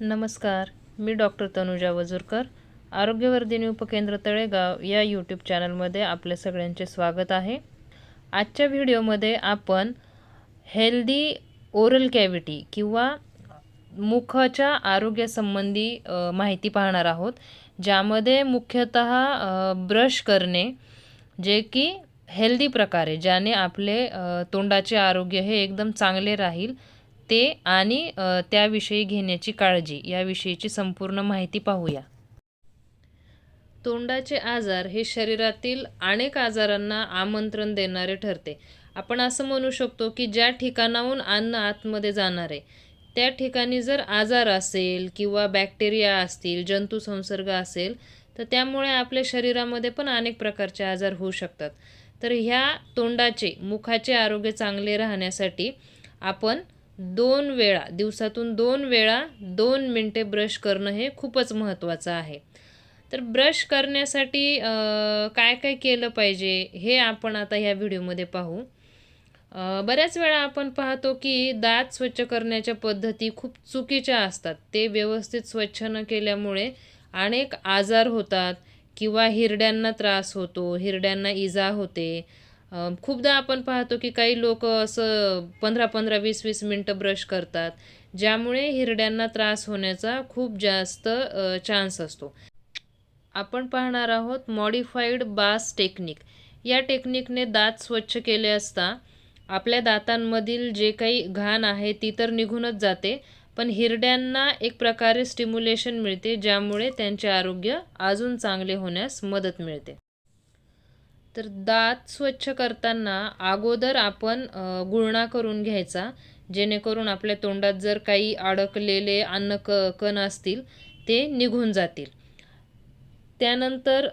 नमस्कार मी डॉक्टर तनुजा वजूरकर आरोग्यवर्धिनी उपकेंद्र तळेगाव या यूट्यूब चॅनलमध्ये आपले सगळ्यांचे स्वागत आहे. आजच्या व्हिडिओमध्ये आपण हेल्दी ओरल कॅव्हिटी किंवा मुखाच्या आरोग्यासंबंधी माहिती पाहणार आहोत ज्यामध्ये मुख्यतः ब्रश करणे जे की हेल्दी प्रकारे ज्याने आपले तोंडाचे आरोग्य हे एकदम चांगले राहील ते आणि त्याविषयी घेण्याची काळजी याविषयीची संपूर्ण माहिती पाहूया. तोंडाचे आजार हे शरीरातील अनेक आजारांना आमंत्रण देणारे ठरते. आपण असं म्हणू शकतो की ज्या ठिकाणाहून अन्न आतमध्ये जाणार आहे त्या ठिकाणी जर आजार असेल किंवा बॅक्टेरिया असतील जंतू संसर्ग असेल तर त्यामुळे आपल्या शरीरामध्ये पण अनेक प्रकारचे आजार होऊ शकतात. तर ह्या तोंडाचे मुखाचे आरोग्य चांगले राहण्यासाठी आपण दोन वेळा दिवसातून दोन वेळा दोन मिनटे ब्रश करणं हे खूपच महत्त्वाचं आहे. तर ब्रश करण्यासाठी काय काय केलं पाहिजे हे आपण आता ह्या व्हिडिओमध्ये पाहू. बऱ्याच वेळा आपण पाहतो की दात स्वच्छ करण्याच्या पद्धती खूप चुकीच्या असतात. ते व्यवस्थित स्वच्छ न केल्यामुळे अनेक आजार होतात किंवा हिरड्यांना त्रास होतो हिरड्यांना इजा होते. खूपदा आपण पाहतो की काही लोक असं पंधरा पंधरा वीस वीस मिनटं ब्रश करतात ज्यामुळे हिरड्यांना त्रास होण्याचा खूप जास्त चान्स असतो. आपण पाहणार आहोत मॉडिफाईड बास टेक्निक या टेक्निकने दात स्वच्छ केले असता आपल्या दातांमधील जे काही घाण आहे ती तर निघूनच जाते पण हिरड्यांना एक प्रकारे स्टिम्युलेशन मिळते ज्यामुळे त्यांचे आरोग्य अजून चांगले होण्यास मदत मिळते. तर दात स्वच्छ करताना अगोदर आपण गुळणा करून घ्यायचा. जेणेकरून आपल्या तोंडात जर काही अडकलेले अन्न क कण असतील ते निघून जातील. त्यानंतर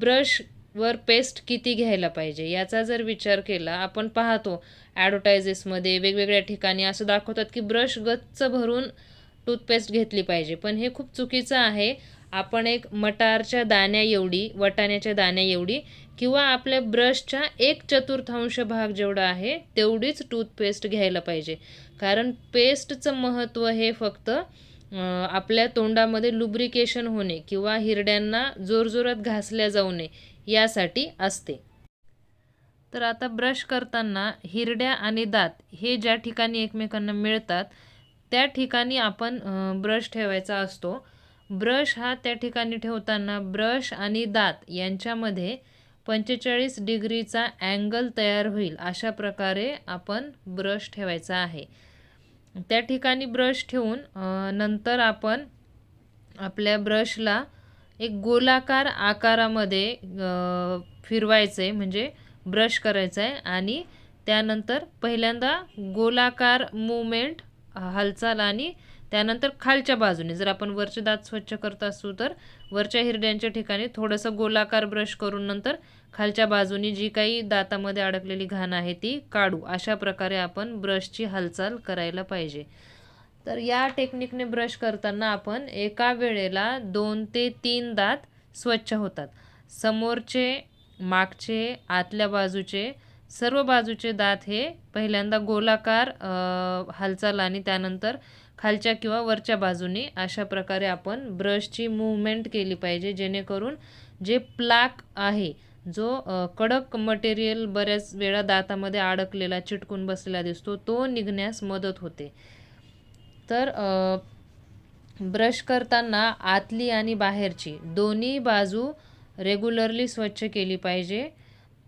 ब्रशवर पेस्ट किती घ्यायला पाहिजे याचा जर विचार केला आपण पाहतो ॲडव्हर्टायजेसमध्ये वेगवेगळ्या ठिकाणी असं दाखवतात की ब्रश गच्च भरून टूथपेस्ट घेतली पाहिजे. पण हे खूप चुकीचं आहे. आपण एक मटारच्या दाण्या एवढी वटाण्याच्या दाण्या एवढी किंवा आपल्या ब्रशच्या एक चतुर्थांश भाग जेवढा आहे तेवढीच टूथपेस्ट घ्यायला पाहिजे. कारण पेस्टचं महत्त्व हे फक्त आपल्या तोंडामध्ये लुब्रिकेशन होणे किंवा हिरड्यांना जोरजोरात घासल्या जाऊ नये यासाठी असते. तर आता ब्रश करताना हिरड्या आणि दात हे ज्या ठिकाणी एकमेकांना मिळतात त्या ठिकाणी आपण ब्रश ठेवायचा असतो. ब्रश हा त्या ठिकाणी ठेवताना ब्रश आणि दात यांच्यामध्ये पंचेचाळीस डिग्रीचा अँगल तयार होईल अशा प्रकारे आपण ब्रश ठेवायचा आहे. त्या ठिकाणी ब्रश ठेवून नंतर आपण आपल्या ब्रशला एक गोलाकार आकारामध्ये फिरवायचं आहे म्हणजे ब्रश करायचं आहे आणि त्यानंतर पहिल्यांदा गोलाकार मुवमेंट हालचाल आणि त्यानंतर खालच्या बाजूने जर आपण वरचे दात स्वच्छ करत असू तर वरच्या हिरड्यांच्या ठिकाणी थोडंसं गोलाकार ब्रश करून नंतर खालच्या बाजूने जी काही दातामध्ये अडकलेली घाण आहे ती काढू. अशा प्रकारे आपण ब्रशची हालचाल करायला पाहिजे. तर या टेक्निकने ब्रश करताना आपण एका वेळेला दोन ते तीन दात स्वच्छ होतात. समोरचे मागचे आतल्या बाजूचे सर्व बाजूचे दात हे पहिल्यांदा गोलाकार हालचाल आणि त्यानंतर खालच्या किंवा वरच्या बाजूने अशा प्रकारे आपण ब्रशची मूवमेंट केली पाहिजे जेणेकरून जे प्लाक आहे जो कडक मटेरियल बऱ्याच वेळा दातामध्ये अडकलेला चिटकून बसलेला दिसतो तो निघण्यास मदत होते. तर ब्रश करताना आतली आणि बाहेरची दोन्ही बाजू रेग्युलरली स्वच्छ केली पाहिजे.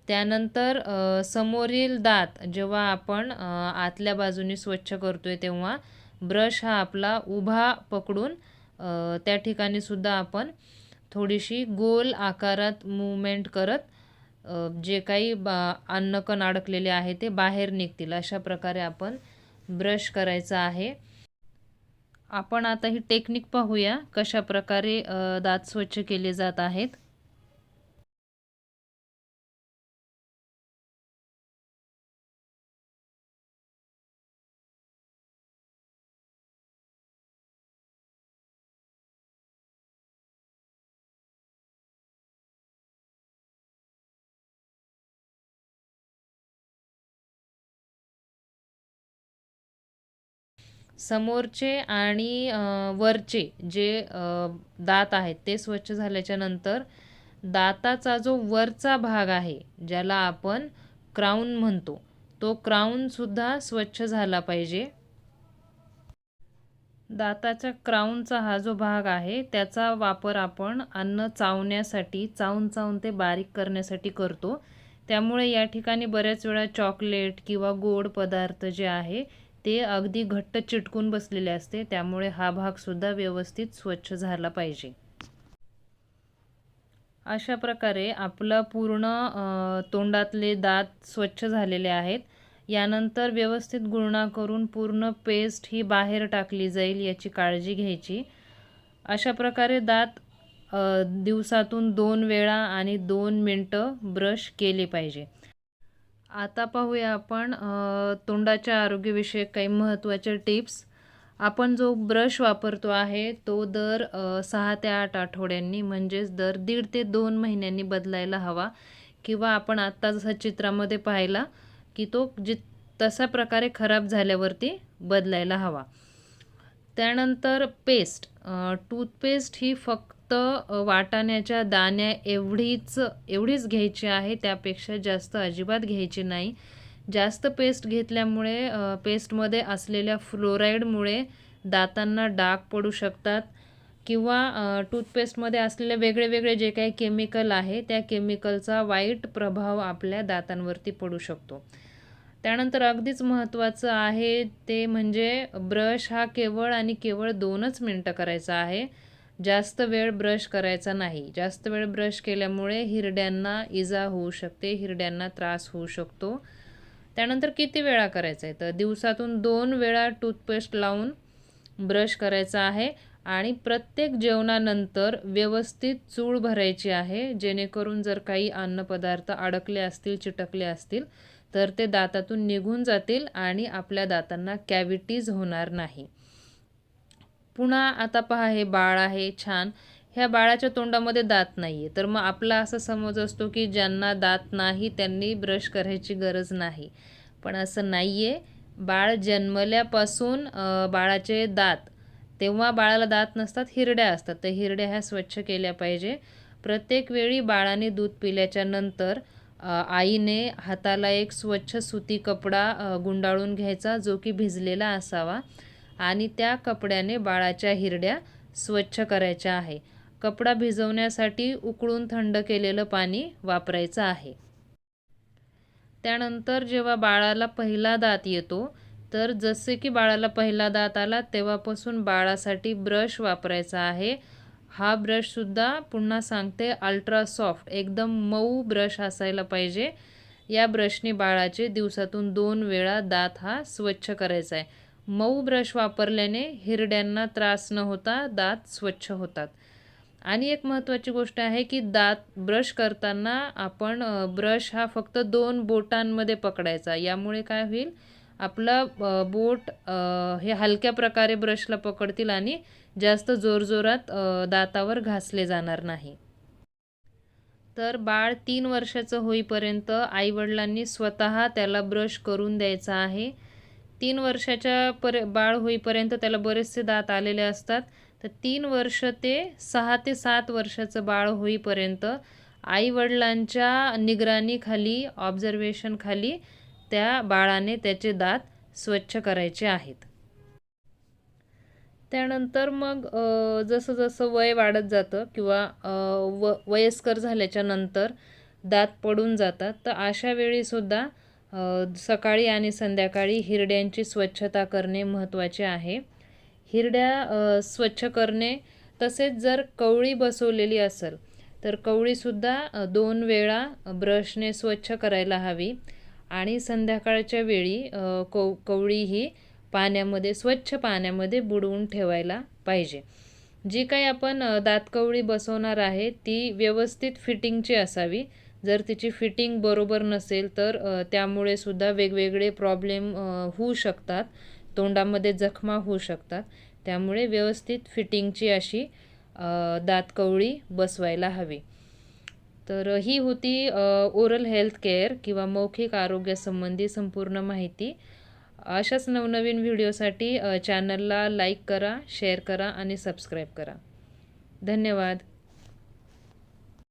त्यानंतर समोरील दात जेव्हा आपण आतल्या बाजूनी स्वच्छ करतोय तेव्हा ब्रश हा आपला उभा पकडून त्या ठिकाणी सुद्धा आपण थोडीशी गोल आकारात मूवमेंट करत जे काही बा अन्नकण अडकलेले आहे ते बाहेर निघतील. अशा प्रकारे आपण ब्रश करायचा आहे. आपण आता ही टेक्निक पाहूया कशा प्रकारे दात स्वच्छ केले जात आहेत. समोरचे आणि वरचे जे दात आहेत ते स्वच्छ झाल्याच्यानंतर दाताचा जो वरचा भाग आहे ज्याला आपण क्राऊन म्हणतो तो क्राऊनसुद्धा स्वच्छ झाला पाहिजे. दाताच्या क्राऊनचा हा जो भाग आहे त्याचा वापर आपण अन्न चावण्यासाठी चावून चावून ते बारीक करण्यासाठी करतो. त्यामुळे या ठिकाणी बऱ्याच वेळा चॉकलेट किंवा गोड पदार्थ जे आहे ते अगदी घट्ट चिटकून बसलेले असते त्यामुळे हा भागसुद्धा व्यवस्थित स्वच्छ झाला पाहिजे. अशा प्रकारे आपलं पूर्ण तोंडातले दात स्वच्छ झालेले आहेत. यानंतर व्यवस्थित गुळणा करून पूर्ण पेस्ट ही बाहेर टाकली जाईल याची काळजी घ्यायची. अशा प्रकारे दात दिवसातून दोन वेळा आणि दोन मिनटं ब्रश केले पाहिजे. आता पाहूया आपण तोंडाच्या आरोग्यविषयक काही महत्त्वाच्या टिप्स. आपण जो ब्रश वापरतो आहे तो दर सहा ते आठ आठवड्यांनी म्हणजेच दर दीड ते दोन महिन्यांनी बदलायला हवा. किंवा आपण आत्ता जसा चित्रामध्ये पाहिला की तो जि तशा प्रकारे खराब झाल्यावरती बदलायला हवा. त्यानंतर पेस्ट. टूथपेस्ट ही फक्त फक्त वाटाण्याच्या दाण्या एवढीच एवढीच घ्यायची आहे त्यापेक्षा जास्त अजिबात घ्यायची नाही. जास्त पेस्ट घेतल्यामुळे पेस्टमध्ये असलेल्या फ्लोराईडमुळे दातांना डाग पडू शकतात किंवा टूथपेस्टमध्ये असलेले वेगळे वेगळे जे काही केमिकल आहे त्या केमिकलचा वाईट प्रभाव आपल्या दातांवरती पडू शकतो. त्यानंतर अगदीच महत्त्वाचं आहे ते म्हणजे ब्रश हा केवळ आणि केवळ दोनच मिनटं करायचा आहे. जास्त वेळ ब्रश करायचा नाही. जास्त वेळ ब्रश केल्यामुळे हिरड्यांना इजा होऊ शकते हिरड्यांना त्रास होऊ शकतो. त्यानंतर किती वेळा करायचं आहे तर दिवसातून दोन वेळा टूथपेस्ट लावून ब्रश करायचा आहे आणि प्रत्येक जेवणानंतर व्यवस्थित चूळ भरायची आहे. जेणेकरून जर काही अन्नपदार्थ अडकले असतील चिटकले असतील तर ते दातातून निघून जातील आणि आपल्या दातांना कॅव्हिटीज होणार नाही. पुन्हा आता पहा हे बाळ आहे छान. ह्या बाळाच्या तोंडामध्ये दात नाही आहे तर मग आपला असा समज असतो की ज्यांना दात नाही त्यांनी ब्रश करायची गरज नाही. पण असं नाही आहे बाळ जन्मल्यापासून बाळाचे दात तेव्हा बाळाला दात नसतात हिरड्या असतात. तर हिरड्या ह्या स्वच्छ केल्या पाहिजे. प्रत्येक वेळी बाळाने दूध पिल्याच्या नंतर आईने हाताला एक स्वच्छ सुती कपडा गुंडाळून घ्यायचा जो की भिजलेला असावा. आणि त्या कपड्याने बाळाच्या हिरड्या स्वच्छ करायच्या आहे. कपडा भिजवण्यासाठी उकळून थंड केलेलं पाणी वापरायचं आहे. त्यानंतर जेव्हा बाळाला पहिला दात येतो तर जसे की बाळाला पहिला दात आला तेव्हापासून बाळासाठी ब्रश वापरायचा आहे. हा ब्रशसुद्धा पुन्हा सांगते अल्ट्रा सॉफ्ट एकदम मऊ ब्रश असायला पाहिजे. या ब्रशने बाळाचे दिवसातून दोन वेळा दात हा स्वच्छ करायचा आहे. मऊ ब्रश वापरल्याने हिरड्यांना त्रास न होता दात स्वच्छ होतात. आणि एक महत्त्वाची गोष्ट आहे की दात ब्रश करताना आपण ब्रश हा फक्त दोन बोटांमध्ये पकडायचा. यामुळे काय होईल? आपला बोट हे हलक्या प्रकारे ब्रशला पकडतील आणि जास्त जोरजोरात दातावर घासले जाणार नाही. तर बाळ तीन वर्षाचं होईपर्यंत आईवडिलांनी स्वतः त्याला ब्रश करून द्यायचा आहे. तीन वर्षाच्या पर बाळ होईपर्यंत त्याला बरेचसे दात आलेले असतात. तर तीन वर्ष ते सहा ते सात वर्षाचं बाळ होईपर्यंत आईवडिलांच्या निगराणीखाली ऑब्झर्वेशनखाली त्या बाळाने त्याचे दात स्वच्छ करायचे आहेत. त्यानंतर मग जसं जसं वय वाढत जातं किंवा व वयस्कर झाल्याच्यानंतर दात पडून जातात तर अशा वेळीसुद्धा सकाळी आणि संध्याकाळी हिरड्यांची स्वच्छता करणे महत्त्वाचे आहे. हिरड्या स्वच्छ करणे तसेच जर कवळी बसवलेली असेल तर कवळीसुद्धा दोन वेळा ब्रशने स्वच्छ करायला हवी. आणि संध्याकाळच्या वेळी कव कवळी ही पाण्यामध्ये स्वच्छ पाण्यामध्ये बुडवून ठेवायला पाहिजे. जी काही आपण दातकवळी बसवणार आहे ती व्यवस्थित फिटिंगची असावी. जर तिची फिटिंग बरोबर नसेल तर त्यामुळे सुद्धा वेगवेगळे प्रॉब्लेम होऊ शकतात. तोंडामध्ये जखमा होऊ शकतात. त्यामुळे व्यवस्थित फिटिंगची अशी दातकवळी बसवायला हवी. तर ही होती ओरल हेल्थ केअर किंवा मौखिक आरोग्यासंबंधी संपूर्ण माहिती. अशाच नवनवीन व्हिडिओसाठी चॅनलला लाईक करा शेअर करा आणि सबस्क्राईब करा. धन्यवाद.